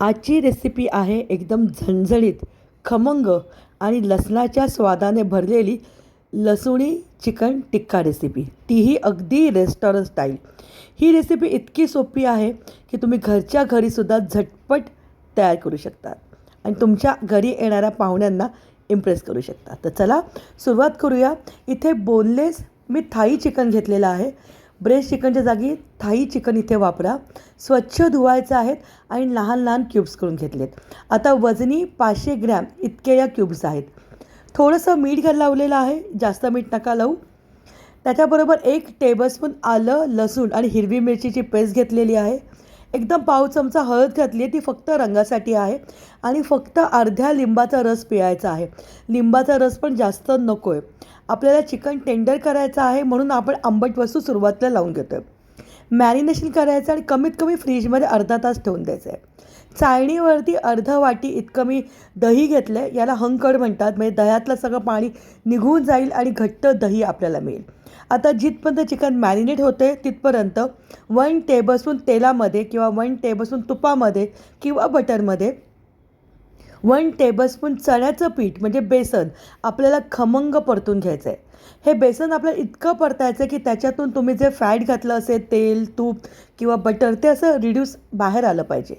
आजची रेसिपी आहे एकदम झणझणीत खमंग आणि लसणाच्या स्वादाने भरलेली लसुणी चिकन टिक्का रेसिपी तीही अगदी रेस्टॉरंट स्टाईल ही रेसिपी इतकी सोपी आहे की तुम्ही घरच्या घरीसुद्धा झटपट तयार करू शकतात आणि तुमच्या घरी येणाऱ्या पाहुण्यांना इम्प्रेस करू शकता तर चला सुरुवात करूया. इथे बोनलेस मी थाई चिकन घेतलेलं आहे. ब्रेस्ट चिकनच्या जागी थाई चिकन इथे वापरा. स्वच्छ धुवायचं आहेत आणि लहान लहान क्यूब्स करून घेतलेत. आता वजनी पाचशे ग्रॅम इतके या क्यूब्स आहेत. थोडंसं मीठ घाल लावलेलं आहे. जास्त मीठ नका लावू. त्याच्याबरोबर एक टेबलस्पून आलं लसूण आणि हिरवी मिरचीची पेस्ट घेतलेली आहे. एकदम पाव चमचा हळद घातली आहे ती फक्त रंगासाठी आहे. आणि फक्त अर्ध्या लिंबाचा रस पिळायचा आहे. लिंबाचा रस पण जास्त नको आहे आपल्याला चिकन टेंडर करायचं आहे म्हणून आपण आंबट वस्तू सुरुवातीला लावून घेतो आहे मॅरिनेशन करायचं आणि कमीत कमी फ्रीजमध्ये अर्धा तास ठेवून द्यायचं आहे चाळणीवरती अर्ध वाटी इतकं मी दही घेतलं आहे याला हंकड म्हणतात. म्हणजे दह्यातलं सगळं पाणी निघून जाईल आणि घट्ट दही आपल्याला मिळेल. आता जिथपर्यंत चिकन मॅरिनेट होते तिथपर्यंत वन टेबलस्पून तेलामध्ये किंवा वन टेबलस्पून तुपामध्ये किंवा बटरमध्ये वन टेबलस्पून चण्याचं पीठ म्हणजे बेसन आपल्याला खमंग परतून घ्यायचं आहे हे बेसन आपल्याला इतकं परतायचं आहे की त्याच्यातून तुम्ही जे फॅट घातलं असेल तेल तूप किंवा बटर ते असं रिड्यूस बाहेर आलं पाहिजे.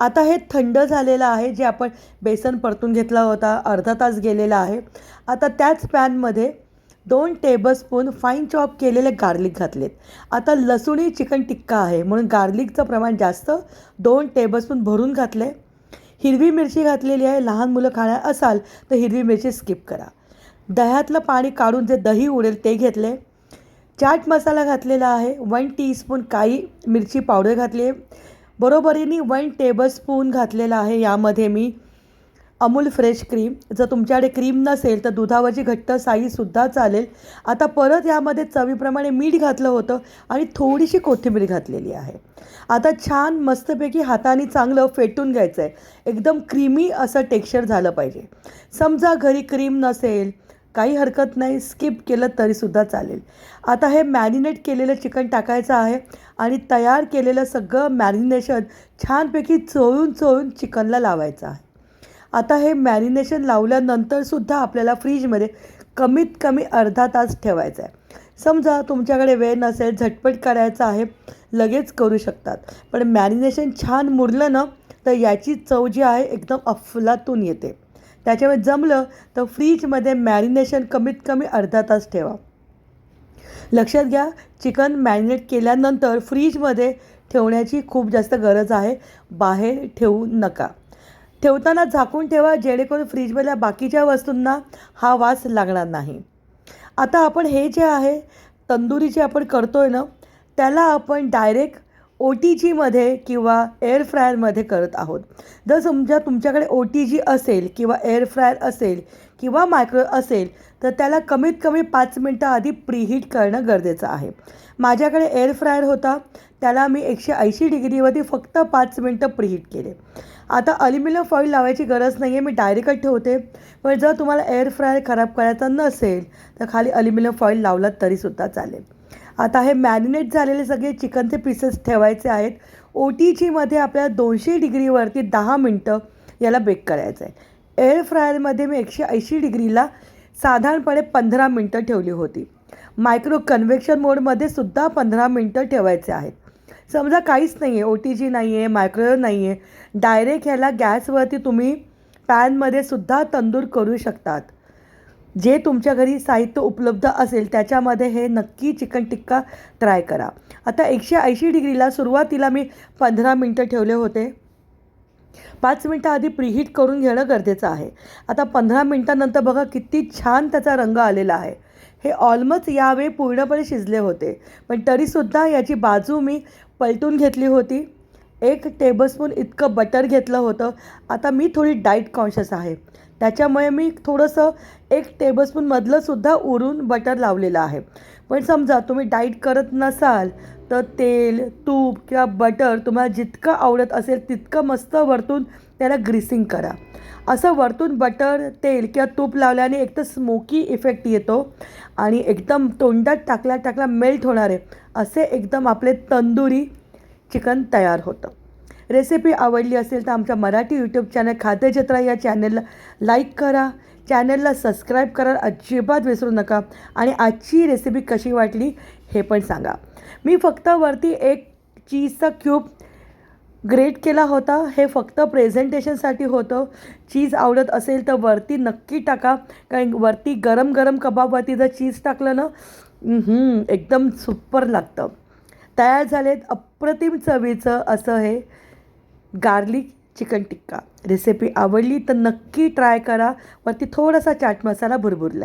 आता हे थंड झालेलं आहे जे आपण बेसन परतून घेतला होता अर्धा तास गेलेला आहे. आता त्याच पॅनमध्ये दोन टेबलस्पून फाईन चॉप केलेले गार्लिक घातलेत. आता लसूणी चिकन टिक्का आहे म्हणून गार्लिकचं प्रमाण जास्त दोन टेबलस्पून भरून घातले हिरवी मिरची घातलेली आहे लहान मुलं खाणार असाल तर हिरवी मिरची स्किप करा. दह्यातलं पाणी काढून जे दही उडेल ते घेतले चाट मसाला घातलेला आहे वन टीस्पून काळी मिरची पावडर घातली आहे बरोबरीने वन टेबलस्पून घातलेला आहे. यामध्ये मी अमूल फ्रेश क्रीम जर तुमच्याकडे क्रीम नसेल तर दुधावरची घट्ट साईसुद्धा चालेल. आता परत यामध्ये चवीप्रमाणे मीठ घातलं होतं आणि थोडीशी कोथिंबीर घातलेली आहे. आता छान मस्तपैकी हाताने चांगलं फेटून घ्यायचं आहे एकदम क्रीमी असं टेक्स्चर झालं पाहिजे. समजा घरी क्रीम नसेल काही हरकत नाही स्किप केलं तरीसुद्धा चालेल. आता हे मॅरिनेट केलेलं चिकन टाकायचं आहे आणि तयार केलेलं सगळं मॅरिनेशन छानपैकी चोळून चोळून चिकनला लावायचं आहे. आता हे मॅरिनेशन लावल्यानंतरसुद्धा आपल्याला फ्रीजमध्ये कमीत कमी अर्धा तास ठेवायचं आहे. समजा तुमच्याकडे वेळ नसेल झटपट करायचं आहे लगेच करू शकतात. पण मॅरिनेशन छान मुरलं ना तर याची चव जी आहे एकदम अफलातून येते. त्याच्यामुळे जमलं तर फ्रीजमध्ये मॅरिनेशन कमीत कमी अर्धा तास ठेवा. लक्षात घ्या चिकन मॅरिनेट केल्यानंतर फ्रीजमध्ये ठेवण्याची खूप जास्त गरज आहे. बाहेर ठेवू नका. ठेवताना झाकून ठेवा जेणेकरून फ्रीजमधल्या बाकीच्या वस्तूंना हा वास लागणार नाही. आता आपण हे जे आहे तंदुरी जे आपण करतो आहे ना त्याला आपण डायरेक्ट ओ टी जीमध्ये किंवा एअर फ्रायरमध्ये करत आहोत. जर समजा तुमच्याकडे ओ टी जी असेल किंवा एअर फ्रायर असेल किंवा मायक्रो असेल तर त्याला कमीत कमी पाच मिनटं आधी प्रीहीट करणं गरजेचं आहे. माझ्याकडे एअर फ्रायर होता. त्याला मी एकशे ऐंशी डिग्रीवरती फक्त पाच मिनटं प्रीहीट केले. आता अल्युमिनियम फॉईल लावायची गरज नाही आहे मी डायरेक्टच ठेवते. पण जर तुम्हाला एअर फ्रायर खराब करायचा नसेल तर खाली अल्युमिनियम फॉईल लावलात तरीसुद्धा चालेल. आता हे मॅरिनेट झालेले सगळे चिकनचे पीसेस ठेवायचे आहेत. ओ टी जीमध्ये आपल्याला दोनशे डिग्रीवरती दहा मिनटं याला बेक करायचं आहे. एअर फ्रायरमध्ये मी एकशे ऐंशी डिग्रीला साधारणपणे पंधरा मिनटं ठेवली होती. मायक्रो कन्व्हेक्शन मोडमध्ये सुद्धा पंधरा मिनटं ठेवायचे आहेत. समजा काहीच नाही आहे ओ टी जी नाही आहे मायक्रोवेव्ह नाही आहे डायरेक्ट ह्याला गॅसवरती तुम्ही पॅनमध्ये सुद्धा तंदूर करू शकतात. जे तुमच्या घरी साहित्य उपलब्ध असेल त्याच्यामध्ये हे नक्की चिकन टिक्का ट्राय करा. आता एकशे ऐंशी डिग्रीला सुरुवातीला मी पंधरा मिनटं ठेवले होते. पाच मिनटं आधी प्रीहीट करून घेणं गरजेचं आहे. आता पंधरा मिनटानंतर बघा किती छान त्याचा रंग आलेला आहे. हे ऑलमोस्ट यावेळी पूर्णपणे शिजले होते. पण तरीसुद्धा याची बाजू मी पलटून घेतली होती. एक टेबलस्पून इतकं बटर घेतलं होतं. आता मी थोडी डाईट कॉन्शियस आहे. त्याच्यामुळे मी थोडंसं एक टेबलस्पूनमधलंसुद्धा उरून बटर लावलेलं आहे. पण समजा तुम्ही डाईट करत नसाल तर तेल तूप किंवा बटर तुम्हाला जितकं आवडत असेल तितकं मस्त वरतून त्याला ग्रीसिंग करा. असं वरतून बटर तेल किंवा तूप लावल्याने एक तर स्मोकी इफेक्ट येतो आणि एकदम तोंडात टाकल्या टाकल्या मेल्ट होणारे असे एकदम आपले तंदुरी चिकन तयार होतं. रेसिपी आवडली असेल तर आमच्या मराठी यूट्यूब चॅनल खाद्यजत्रा या चॅनलला लाईक करा. चॅनलला सबस्क्राईब करा. अजिबात विसरू नका. आणि आजची रेसिपी कशी वाटली हे पण सांगा. मी फक्त वरती एक चीजचा क्यूब ग्रेट केला होता. हे फक्त प्रेझेंटेशनसाठी होतं. चीज आवडत असेल तर वरती नक्की टाका. कारण वरती गरम गरम कबाबवरती जर चीज टाकलं ना एकदम सुपर लागतं. तयार झालेत अप्रतिम चवीचं असं हे गार्लिक चिकन टिक्का रेसिपी आवडली तर नक्की ट्राय करा. वरती थोडासा चाट मसाला भुरभुरला